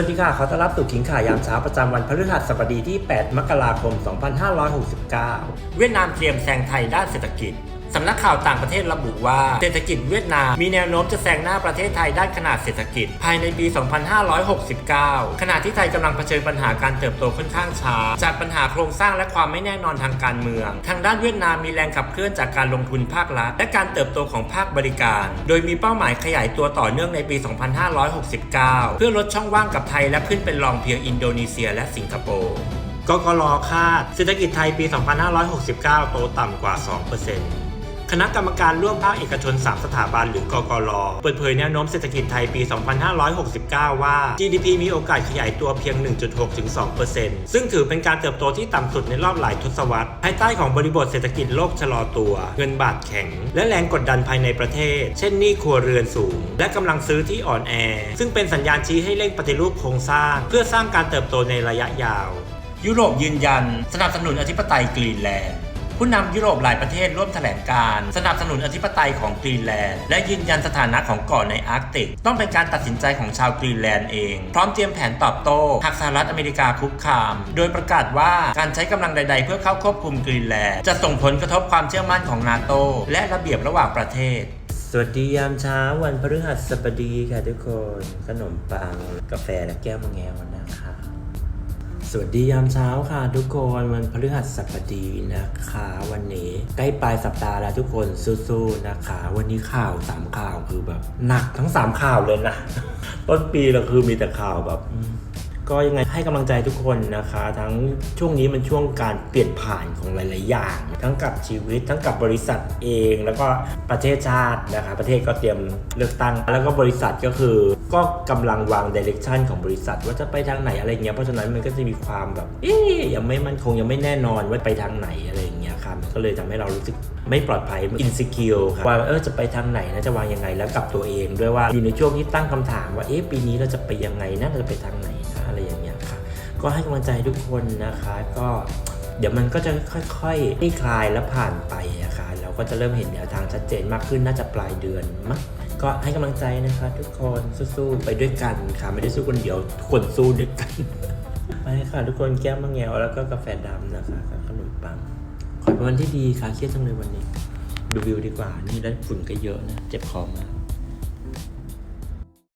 วัสดีค่ะขอต้อนรับสู่ขิงข่ายยามเช้าประจำวันพฤหัสบดีที่ 8 มกราคม 2569 เวียดนามเตรียมแซงไทยด้านเศรษฐกิจ สำนักข่าวต่างประเทศระบุว่าเศรษฐกิจเวียดนามมีแนวโน้มจะแซงหน้าประเทศไทยด้านขนาดเศรษฐกิจ ภายในปี 2569 ขณะที่ไทยกำลังเผชิญปัญหาการเติบโตค่อนข้างช้า จากปัญหาโครงสร้างและความไม่แน่นอนทางการเมือง ทางด้านเวียดนามมีแรงขับเคลื่อนจากการลงทุนภาครัฐและการเติบโตของภาคบริการ โดยมีเป้าหมายขยายตัวต่อเนื่องในปี 2569 เพื่อลดช่องว่างกับไทยและขึ้นเป็นรองเพียงอินโดนีเซียและสิงคโปร์กกรคาดเศรษฐกิจไทยปี 2569 โตต่ำกว่า 2% คณะกรรมการร่วมภาคเอกชน 3 สถาบันหรือกกรเปิดเผยแนวโน้มเศรษฐกิจไทยปี 2569 ว่า GDP มีโอกาสขยายตัวเพียง 1.6-2%ซึ่งถือเป็นการเติบโตที่ต่ำสุดในรอบหลายทศวรรษภายใต้ของบริบทเศรษฐกิจโลกชะลอตัว เงินบาทแข็ง และแรงกดดันภายในประเทศ เช่นหนี้ครัวเรือนสูง และกำลังซื้อที่อ่อนแอ ซึ่งเป็นสัญญาณชี้ให้เร่งปฏิรูปโครงสร้าง เพื่อสร้างการเติบโตในระยะยาว ยุโรปยืนยัน สนับสนุนอธิปไตยกรีนแลนด์ ผู้นำยุโรปหลายประเทศร่วมแถลงการสนับสนุนอธิปไตยของกรีนแลนด์และยืนยันสถานะของเกาะในอาร์กติก ต้องเป็นการตัดสินใจของชาวกรีนแลนด์เอง พร้อมเตรียมแผนตอบโต้หากสหรัฐอเมริกาคุกคาม โดยประกาศว่าการใช้กำลังใด ๆ เพื่อเข้าควบคุมกรีนแลนด์จะส่งผลกระทบความเชื่อมั่นของนาโตและระเบียบระหว่างประเทศสวัสดียามเช้าวันพฤหัสบดีค่ะทุกคน ขนมปังกาแฟและแก้วมังแงวนะคะ สวัสดียามเช้าค่ะ ทุกคนวันพฤหัสบดีนะคะ วันนี้ใกล้ปลายสัปดาห์แล้วทุกคนสู้ๆนะคะ วันนี้ข่าวสามข่าวคือแบบ หนักทั้งสามข่าวเลยนะ ต้นปีเราคือมีแต่ข่าวแบบ ก็ยังไงให้กำลังใจทุกคนนะคะ ทั้งช่วงนี้มันช่วงการเปลี่ยนผ่านของหลาย ๆ อย่าง ทั้งกับชีวิต ทั้งกับบริษัทเอง แล้วก็ประเทศชาตินะคะ ประเทศก็เตรียมเลือกตั้ง แล้วก็บริษัทก็คือ ก็กำลังวางดิเรกชันของบริษัท ว่าจะไปทางไหนอะไรเงี้ย เพราะฉะนั้นมันก็จะมีความแบบเอ๊ยยังไม่มั่นคงยังไม่แน่นอนว่าไปทางไหนอะไรเงี้ยค่ะมันก็เลยทำให้เรารู้สึกไม่ปลอดภัยอินสิคิวค่ะว่าเออจะไปทางไหนนะจะวางยังไงแล้วกับตัวเอง ด้วยว่าอยู่ในช่วงที่ตั้งคำถามว่าเอ๊ะปีนี้เราจะไปยังไงนะเราจะไปทางไหน ก็ให้กำลังใจทุกคนนะคะ ก็เดี๋ยวมันก็จะค่อยๆคลี่คลายและผ่านไปนะคะเราก็จะเริ่มเห็นแนวทางชัดเจนมากขึ้นน่าจะปลายเดือนมั้งก็ให้กำลังใจนะคะทุกคนสู้ๆไปด้วยกันค่ะไม่ได้สู้คนเดียวคนสู้ด้วยกันไปค่ะทุกคนแก้วมะแงวแล้วก็กาแฟดำนะคะกับขนมปังขอเป็นวันที่ดีค่ะเครียดจังเลยวันนี้ ดูวิวดีกว่านี่ได้ฝุ่นก็เยอะนะเจ็บคอมาก